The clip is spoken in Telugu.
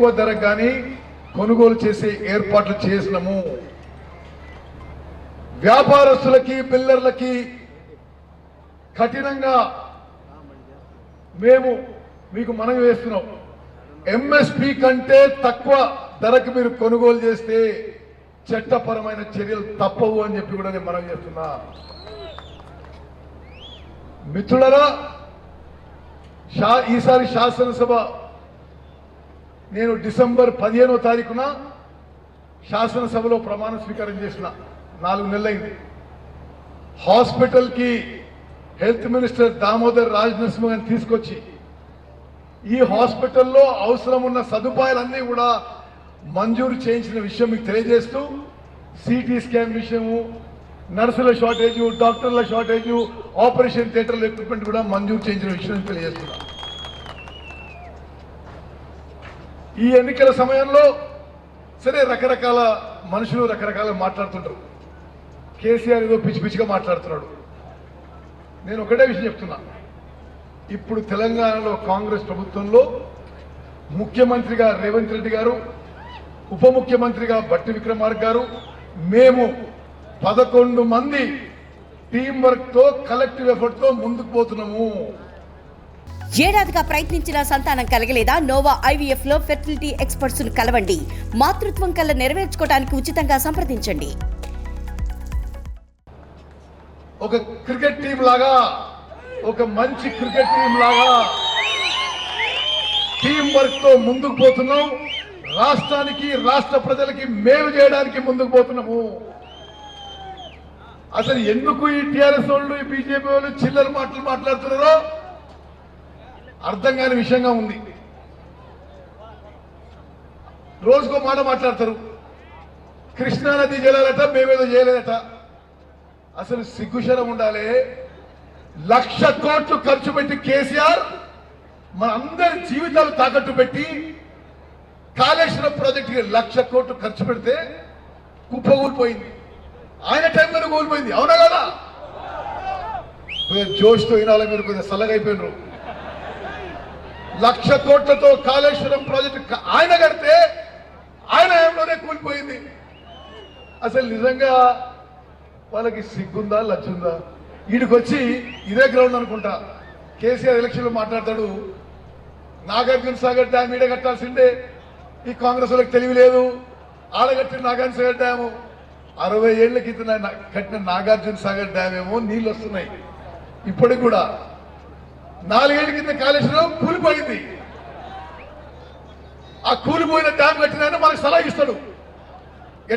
ఎక్కువ ధర కానీ కొనుగోలు చేసే ఏర్పాట్లు చేసినాము. వ్యాపారస్తులకి బిల్లర్లకి కఠినంగా మేము మీకు మనవి వేస్తున్నాం ఎంఎస్పి కంటే తక్కువ ధరకు మీరు కొనుగోలు చేస్తే చట్టపరమైన చర్యలు తప్పవు అని చెప్పి కూడా నేను మనవి చేస్తున్నా. మిత్రులరా ఈసారి శాసనసభ నేను డిసెంబర్ పదిహేనో తారీఖున శాసనసభలో ప్రమాణ స్వీకారం చేసిన నాలుగు నెలలైంది. హాస్పిటల్కి హెల్త్ మినిస్టర్ దామోదర్ రాజ్ నరసింహన్ తీసుకొచ్చి ఈ హాస్పిటల్లో అవసరం ఉన్న సదుపాయాలన్నీ కూడా మంజూరు చేయించిన విషయం మీకు తెలియజేస్తూ సిటీ స్కాన్ విషయము నర్సుల షార్టేజు డాక్టర్ల షార్టేజు ఆపరేషన్ థియేటర్ల ఎక్విప్మెంట్ కూడా మంజూరు చేయించిన విషయం తెలియజేస్తున్నాను ఈ ఎన్నికల సమయంలో సరే రకరకాల మనుషులు రకరకాల మాట్లాడుతుంటారు. కేసీఆర్ ఏదో పిచ్చి పిచ్చిగా మాట్లాడుతున్నాడు. నేను ఒకటే విషయం చెప్తున్నా. ఇప్పుడు తెలంగాణలో కాంగ్రెస్ ప్రభుత్వంలో ముఖ్యమంత్రిగా రేవంత్ రెడ్డి గారు ఉప ముఖ్యమంత్రిగా బట్టి విక్రమార్క గారు మేము పదకొండు మంది టీం వర్క్తో కలెక్టివ్ ఎఫర్ట్తో ముందుకు పోతున్నాము. ఏడాదిగా ప్రయత్నించిన సంతానం కలగలేదా? నోవా ఐవీఎఫ్లో ఫెర్టిలిటీ ఎక్స్పర్ట్స్ను కలవండి. మాతృత్వం కల్లా నెరవేర్చుకోవడానికి ఉచితంగా సంప్రదించండి. ఒక క్రికెట్ టీం లాగా ఒక మంచి క్రికెట్ టీం లాగా టీం వర్క్తో ముందుకు పోతున్నాం. రాష్ట్రానికి రాష్ట్ర ప్రజలకి మేలు చేయడానికి ముందుకు పోతున్నాము. అసలు ఎందుకు ఈ టీఆర్ఎస్ వాళ్ళు ఈ బీజేపీ వాళ్ళు చిల్లర మాటలు మాట్లాడుతున్నారో అర్థం కాని విషయంగా ఉంది. రోజుకో మాట మాట్లాడతారు. కృష్ణానది జలాలట మేమేదో చేయలేదట. అసలు సిగ్గుశరం ఉండాలి. లక్ష కోట్లు ఖర్చు పెట్టి కేసీఆర్ మన అందరి జీవితాలు తాకట్టు పెట్టి కాళేశ్వరం ప్రాజెక్టుకి లక్ష కోట్లు ఖర్చు పెడితే కుప్ప కూలిపోయింది ఆయన టైంలో కూలిపోయింది అవునా కదా? కొంచెం జోష్తో వినాలి మీరు కొంచెం చల్లగా లక్ష కోట్లతో కాళేశ్వరం ప్రాజెక్టు ఆయన కడితే ఆయన ఆయనలోనే కూలిపోయింది. అసలు నిజంగా వాళ్ళకి సిగ్గుందా లచ్చుందా వీడికి వచ్చి ఇదే గ్రౌండ్ అనుకుంటా. కేసీఆర్ ఎలక్షన్లో మాట్లాడతాడు. నాగార్జున సాగర్ డ్యామ్ ఈడ కట్టాల్సిందే. ఈ కాంగ్రెస్ వాళ్ళకి తెలివి లేదు. ఆడగట్టిన నాగార్జున సాగర్ డ్యాము. అరవై ఏళ్ళ క్రితం కట్టిన నాగార్జున సాగర్ డ్యామ్ ఏమో నీళ్ళు వస్తున్నాయి. ఇప్పటికి కూడా నాలుగేళ్ళ కింద కాళేశ్వరం కూలిపోయింది. ఆ కూలిపోయిన డ్యామ్ కట్టిన మనకు సలహా ఇస్తాడు.